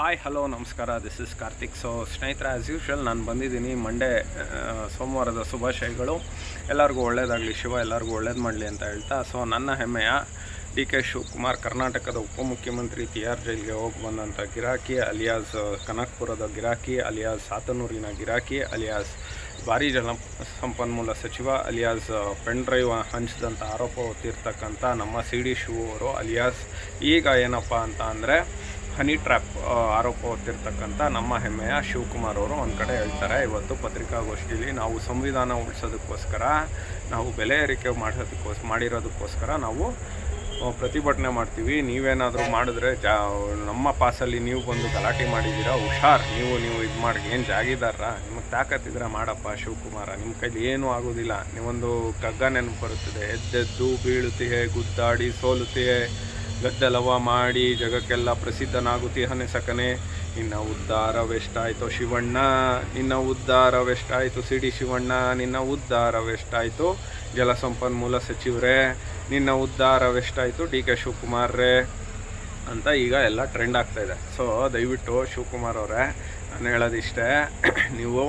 Hi hello ನಮಸ್ಕಾರ. This is Karthik so ಸ್ನೇಹಿತರ as usual ನಾನು ಬಂದಿದ್ದೀನಿ ಮಂಡೇ ಸೋಮವಾರದ ಶುಭಾಶಯಗಳು. ಎಲ್ಲರಿಗೂ ಒಳ್ಳೇದಾಗಲಿ, ಶಿವ, ಎಲ್ಲರಿಗೂ ಒಳ್ಳೇದು ಮಾಡಲಿ ಅಂತ ಹೇಳ್ತಾ ಸೊ ನನ್ನ ಹೆಮ್ಮೆಯ ಡಿ ಕೆ ಶಿವಕುಮಾರ್, ಕರ್ನಾಟಕದ ಉಪಮುಖ್ಯಮಂತ್ರಿ ಆರ್ ಜೈಲ್ಗೆ ಹೋಗಿ ಬಂದಂಥ ಗಿರಾಕಿ, ಅಲಿಯಾಸ್ ಕನಕ್ಪುರದ ಗಿರಾಕಿ, ಅಲಿಯಾಸ್ ಸಾತನೂರಿನ ಗಿರಾಕಿ, ಅಲಿಯಾಸ್ ಭಾರಿ ಜಲ ಸಂಪನ್ಮೂಲ ಸಚಿವ, ಅಲಿಯಾಸ್ ಪೆನ್ ಡ್ರೈವ್ ಹಂಚಿದಂಥ ಆರೋಪ ಹೊತ್ತಿರ್ತಕ್ಕಂಥ ನಮ್ಮ ಸಿ ಡಿ ಶಿವು ಅವರು ಅಲಿಯಾಸ್, ಈಗ ಏನಪ್ಪ ಅಂತ ಅಂದರೆ ಹನಿ ಟ್ರ್ಯಾಪ್ ಆರೋಪ ಹೊತ್ತಿರ್ತಕ್ಕಂಥ ನಮ್ಮ ಹೆಮ್ಮೆಯ ಶಿವಕುಮಾರ್ ಅವರು ಒಂದು ಕಡೆ ಹೇಳ್ತಾರೆ, ಇವತ್ತು ಪತ್ರಿಕಾಗೋಷ್ಠಿಯಲ್ಲಿ ನಾವು ಸಂವಿಧಾನ ಉಳಿಸೋದಕ್ಕೋಸ್ಕರ, ನಾವು ಬೆಲೆ ಏರಿಕೆ ಮಾಡಿಸೋದಕ್ಕೋಸ್, ಮಾಡಿರೋದಕ್ಕೋಸ್ಕರ ನಾವು ಪ್ರತಿಭಟನೆ ಮಾಡ್ತೀವಿ. ನೀವೇನಾದರೂ ಮಾಡಿದ್ರೆ ಜಾ, ನಮ್ಮ ಪಾಸಲ್ಲಿ ನೀವು ಬಂದು ಗಲಾಟೆ ಮಾಡಿದ್ದೀರಾ ಹುಷಾರ್, ನೀವು ನೀವು ಇದು ಮಾಡಿ. ಏನು ಜಾಗಿದಾರ ನಿಮಗೆ ತಾಕತ್ತಿದ್ರೆ ಮಾಡಪ್ಪ ಶಿವಕುಮಾರ. ನಿಮ್ಮ ಕೈಲಿ ಏನೂ ಆಗೋದಿಲ್ಲ. ನೀವೊಂದು ಕಗ್ಗ ನೆನಪು ಬರುತ್ತದೆ. ಎದ್ದೆದ್ದು ಬೀಳುತ್ತೀಯೇ ಗುದ್ದಾಡಿ ಸೋಲುತ್ತೀಯೇ ಗದ್ದಲವ ಮಾಡಿ ಜಗಕ್ಕೆಲ್ಲ ಪ್ರಸಿದ್ಧನಾಗುತ್ತೀಹನೆ ಸಕನೆ ನಿನ್ನ ಉದ್ಧಾರವೆಷ್ಟಾಯಿತು ಶಿವಣ್ಣ, ನಿನ್ನ ಉದ್ಧಾರವೆಷ್ಟಾಯಿತು ಸಿಡಿ ಶಿವಣ್ಣ, ನಿನ್ನ ಉದ್ಧಾರವೆಷ್ಟಾಯಿತು ಜಲಸಂಪನ್ಮೂಲ ಸಚಿವರೇ, ನಿನ್ನ ಉದ್ಧಾರವೆಷ್ಟಾಯಿತು ಡಿ ಕೆ ಶಿವಕುಮಾರ್ರೇ ಅಂತ ಈಗ ಎಲ್ಲ ಟ್ರೆಂಡ್ ಆಗ್ತಾ ಇದೆ. ಸೊ ದಯವಿಟ್ಟು ಶಿವಕುಮಾರ್ ಅವರೇ, ನಾನು ಹೇಳೋದಿಷ್ಟೇ, ನೀವು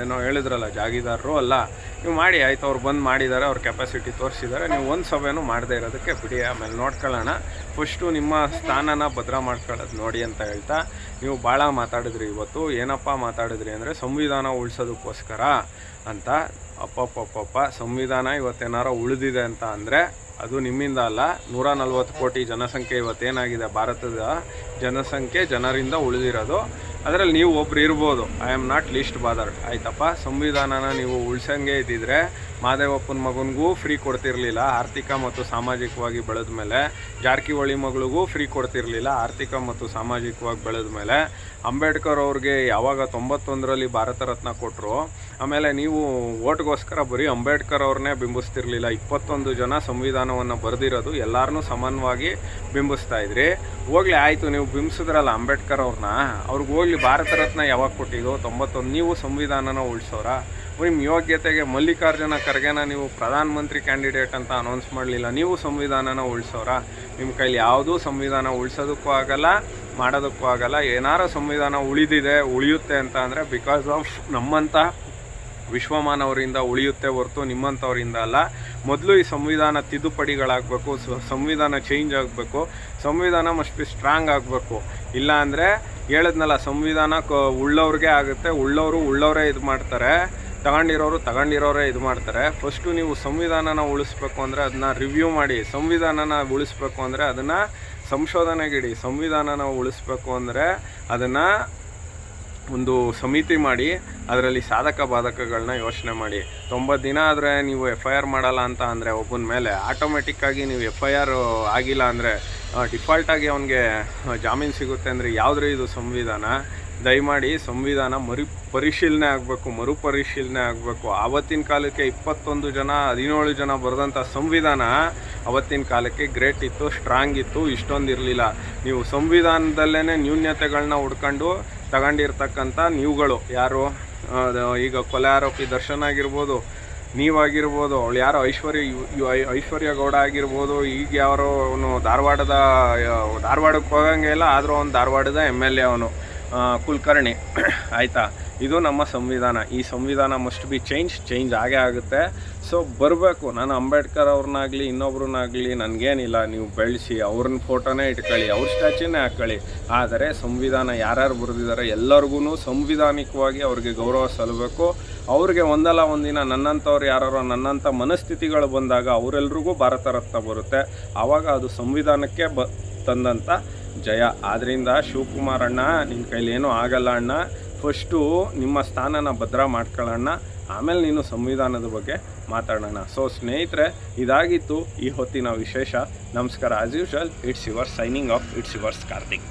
ಏನೋ ಹೇಳಿದ್ರಲ್ಲ ಜಾಗಿದಾರರು ಅಲ್ಲ ನೀವು ಮಾಡಿ, ಆಯ್ತು, ಅವ್ರು ಬಂದು ಮಾಡಿದ್ದಾರೆ ಅವ್ರ ಕೆಪಾಸಿಟಿ ತೋರಿಸಿದ್ದಾರೆ ನೀವು ಒಂದು ಸಭೆನೂ ಮಾಡದೇ ಇರೋದಕ್ಕೆ ಬಿಡಿ, ಆಮೇಲೆ ನೋಡ್ಕೊಳ್ಳೋಣ. ಫಸ್ಟು ನಿಮ್ಮ ಸ್ಥಾನನ ಭದ್ರ ಮಾಡ್ಕೊಳ್ಳೋದು ನೋಡಿ ಅಂತ ಹೇಳ್ತಾ, ನೀವು ಭಾಳ ಮಾತಾಡಿದ್ರಿ ಇವತ್ತು, ಏನಪ್ಪ ಮಾತಾಡಿದ್ರಿ ಅಂದರೆ ಸಂವಿಧಾನ ಉಳಿಸೋದಕ್ಕೋಸ್ಕರ ಅಂತ. ಅಪ್ಪಪ್ಪಪ್ಪಪ್ಪ, ಸಂವಿಧಾನ ಇವತ್ತೇನಾರೋ ಉಳಿದಿದೆ ಅಂತ ಅಂದರೆ ಅದು ನಿಮ್ಮಿಂದ ಅಲ್ಲ, ನೂರ ನಲ್ವತ್ತು ಕೋಟಿ ಜನಸಂಖ್ಯೆ ಇವತ್ತೇನಾಗಿದೆ, ಭಾರತದ ಜನಸಂಖ್ಯೆ ಜನರಿಂದ ಉಳಿದಿರೋದು. ಅದರಲ್ಲಿ ನೀವು ಒಬ್ರು ಇರ್ಬೋದು. I am not least bothered ಆಯ್ತಪ್ಪ? ಸಂವಿಧಾನನ ನೀವು ಉಳ್ಸಂಗೆ ಇದ್ದಿದ್ರೆ ಮಾದೇವಪ್ಪನ ಮಗನಿಗೂ ಫ್ರೀ ಕೊಡ್ತಿರ್ಲಿಲ್ಲ. ಆರ್ಥಿಕ ಮತ್ತು ಸಾಮಾಜಿಕವಾಗಿ ಬೆಳೆದ ಮೇಲೆ, ಜಾರಕಿಹೊಳಿ ಮಗಳಿಗೂ ಫ್ರೀ ಕೊಡ್ತಿರ್ಲಿಲ್ಲ. ಆರ್ಥಿಕ ಮತ್ತು ಸಾಮಾಜಿಕವಾಗಿ ಬೆಳೆದ ಮೇಲೆ, ಅಂಬೇಡ್ಕರ್ ಅವ್ರಿಗೆ ಯಾವಾಗ ತೊಂಬತ್ತೊಂದರಲ್ಲಿ ಭಾರತ ರತ್ನ ಕೊಟ್ಟರು ಆಮೇಲೆ ನೀವು ಓಟ್ಗೋಸ್ಕರ ಬರೀ ಅಂಬೇಡ್ಕರ್ ಅವ್ರನ್ನೇ ಬಿಂಬಿಸ್ತಿರ್ಲಿಲ್ಲ. ಇಪ್ಪತ್ತೊಂದು ಜನ ಸಂವಿಧಾನವನ್ನು ಬರೆದಿರೋದು ಎಲ್ಲರನ್ನೂ ಸಮಾನವಾಗಿ ಬಿಂಬಿಸ್ತಾ ಇದ್ರಿ. ಹೋಗ್ಲಿ, ಆಯಿತು, ನೀವು ಬಿಂಬಿಸಿದ್ರಲ್ಲ ಅಂಬೇಡ್ಕರ್ ಅವ್ರನ್ನ ಅವ್ರಿಗೆ ಹೋಗ್ಲಿ, ಭಾರತ ರತ್ನ ಯಾವಾಗ ಕೊಟ್ಟಿದ್ದು? ತೊಂಬತ್ತೊಂದು, ನೀವು ಸಂವಿಧಾನನ ಉಳಿಸೋರ ನಿಮ್ಮ ಯೋಗ್ಯತೆಗೆ ಮಲ್ಲಿಕಾರ್ಜುನ ಖರ್ಗೆನ ನೀವು ಪ್ರಧಾನಮಂತ್ರಿ ಕ್ಯಾಂಡಿಡೇಟ್ ಅಂತ ಅನೌನ್ಸ್ ಮಾಡಲಿಲ್ಲ. ನೀವು ಸಂವಿಧಾನನ ಉಳಿಸೋರ ನಿಮ್ಮ ಕೈಲಿ ಯಾವುದೂ ಸಂವಿಧಾನ ಉಳಿಸೋದಕ್ಕೂ ಆಗಲ್ಲ, ಮಾಡೋದಕ್ಕೂ ಆಗಲ್ಲ. ಏನಾರ ಸಂವಿಧಾನ ಉಳಿದಿದೆ, ಉಳಿಯುತ್ತೆ ಅಂತ ಅಂದರೆ ಬಿಕಾಸ್ ಆಫ್ ನಮ್ಮಂಥ ವಿಶ್ವಮಾನವರಿಂದ ಉಳಿಯುತ್ತೆ ಹೊರತು ನಿಮ್ಮಂಥವರಿಂದ ಅಲ್ಲ. ಮೊದಲು ಈ ಸಂವಿಧಾನ ತಿದ್ದುಪಡಿಗಳಾಗಬೇಕು ಸಂವಿಧಾನ ಚೇಂಜ್ ಆಗಬೇಕು, ಸಂವಿಧಾನ ಮಸ್ಟ್ ಬಿ ಸ್ಟ್ರಾಂಗ್ ಆಗಬೇಕು. ಇಲ್ಲ ಅಂದರೆ ಹೇಳಿದ್ನಲ್ಲ, ಸಂವಿಧಾನ ಕ, ಉಳ್ಳವ್ರಿಗೆ ಆಗುತ್ತೆ, ಉಳ್ಳವರು ಉಳ್ಳವರೇ ಇದು ಮಾಡ್ತಾರೆ, ತಗೊಂಡಿರೋರು ತಗೊಂಡಿರೋರೇ ಇದು ಮಾಡ್ತಾರೆ. ಫಸ್ಟು ನೀವು ಸಂವಿಧಾನನ ಉಳಿಸ್ಬೇಕು ಅಂದರೆ ಅದನ್ನ ರಿವ್ಯೂ ಮಾಡಿ, ಸಂವಿಧಾನನ ಉಳಿಸ್ಬೇಕು ಅಂದರೆ ಅದನ್ನು ಸಂಶೋಧನೆಗಿಡಿ, ಸಂವಿಧಾನನ ಉಳಿಸ್ಬೇಕು ಅಂದರೆ ಅದನ್ನು ಒಂದು ಸಮಿತಿ ಮಾಡಿ, ಅದರಲ್ಲಿ ಸಾಧಕ ಬಾಧಕಗಳನ್ನ ಯೋಚನೆ ಮಾಡಿ. ತೊಂಬತ್ತು ದಿನ ಆದರೆ ನೀವು ಎಫ್ ಐ ಆರ್ ಮಾಡಲ್ಲ ಅಂತ ಅಂದರೆ ಒಬ್ಬನ ಮೇಲೆ ಆಟೋಮೆಟಿಕ್ಕಾಗಿ ನೀವು ಎಫ್ ಐ ಆರ್ ಆಗಿಲ್ಲ ಅಂದರೆ ಡಿಫಾಲ್ಟಾಗಿ ಅವನಿಗೆ ಜಾಮೀನು ಸಿಗುತ್ತೆ ಅಂದರೆ ಯಾವುದ್ರ ಇದು ಸಂವಿಧಾನ, ದಯಮಾಡಿ ಸಂವಿಧಾನ ಮರು ಪರಿಶೀಲನೆ ಆಗಬೇಕು ಮರುಪರಿಶೀಲನೆ ಆಗಬೇಕು. ಆವತ್ತಿನ ಕಾಲಕ್ಕೆ ಇಪ್ಪತ್ತೊಂದು ಜನ, ಹದಿನೇಳು ಜನ ಬರೆದಂಥ ಸಂವಿಧಾನ ಅವತ್ತಿನ ಕಾಲಕ್ಕೆ ಗ್ರೇಟ್ ಇತ್ತು, ಸ್ಟ್ರಾಂಗ್ ಇತ್ತು, ಇಷ್ಟೊಂದು ಇರಲಿಲ್ಲ. ನೀವು ಸಂವಿಧಾನದಲ್ಲೇ ನ್ಯೂನ್ಯತೆಗಳನ್ನ ಹುಡ್ಕೊಂಡು ತಗೊಂಡಿರ್ತಕ್ಕಂಥ ನೀವುಗಳು ಯಾರು? ಈಗ ಕೊಲೆ ಆರೋಪಿ ದರ್ಶನ್ ಆಗಿರ್ಬೋದು, ನೀವಾಗಿರ್ಬೋದು, ಅವಳು ಯಾರು ಐಶ್ವರ್ಯ ಐಶ್ವರ್ಯ ಗೌಡ ಆಗಿರ್ಬೋದು, ಈಗ ಯಾರೋ ಅವನು ಧಾರವಾಡದ ಧಾರವಾಡಕ್ಕೆ ಹೋಗಂಗೆ ಇಲ್ಲ, ಆದರೂ ಅವನು ಧಾರವಾಡದ ಎಂ ಎಲ್ ಎ ಅವನು ಕುಲಕರ್ಣಿ. ಆಯಿತಾ? ಇದು ನಮ್ಮ ಸಂವಿಧಾನ. ಈ ಸಂವಿಧಾನ ಮಸ್ಟ್ ಬಿ ಚೇಂಜ್ ಚೇಂಜ್ ಆಗೇ ಆಗುತ್ತೆ. ಸೊ ಬರಬೇಕು. ನಾನು ಅಂಬೇಡ್ಕರ್ ಅವ್ರನ್ನಾಗಲಿ, ಇನ್ನೊಬ್ರನ್ನಾಗಲಿ ನನಗೇನಿಲ್ಲ. ನೀವು ಬೆಳೆಸಿ ಅವ್ರನ್ನ ಫೋಟೋನೇ ಇಟ್ಕೊಳ್ಳಿ, ಅವ್ರ ಸ್ಟ್ಯಾಚ್ಯೂನೇ ಹಾಕ್ಕೊಳ್ಳಿ ಆದರೆ, ಸಂವಿಧಾನ ಯಾರ್ಯಾರು ಬರೆದಿದ್ದಾರೆ ಎಲ್ಲರಿಗೂ ಸಂವಿಧಾನಿಕವಾಗಿ ಅವ್ರಿಗೆ ಗೌರವ ಸಲ್ಲಬೇಕು ಅವ್ರಿಗೆ ಒಂದಲ್ಲ ಒಂದಿನ ನನ್ನಂಥವ್ರು ಯಾರು ನನ್ನಂಥ ಮನಸ್ಥಿತಿಗಳು ಬಂದಾಗ ಅವರೆಲ್ರಿಗೂ ಭಾರತ ರತ್ನ ಬರುತ್ತೆ. ಆವಾಗ ಅದು ಸಂವಿಧಾನಕ್ಕೆ ಬ, ತಂದಂಥ ಜಯ. ಆದ್ದರಿಂದ ಶಿವಕುಮಾರ್ ಅಣ್ಣ ನಿನ್ನ ಕೈಲಿ ಏನೂ ಆಗಲ್ಲ ಅಣ್ಣ. ಫಸ್ಟು ನಿಮ್ಮ ಸ್ಥಾನನ ಭದ್ರ ಮಾಡ್ಕೊಳ್ಳೋಣ. ಆಮೇಲೆ ನೀನು ಸಂವಿಧಾನದ ಬಗ್ಗೆ ಮಾತಾಡೋಣ. ಸೊ ಸ್ನೇಹಿತರೆ, ಇದಾಗಿತ್ತು ಈ ಹೊತ್ತಿನ ವಿಶೇಷ. ನಮಸ್ಕಾರ as usual it's your signing off it's yours Karthik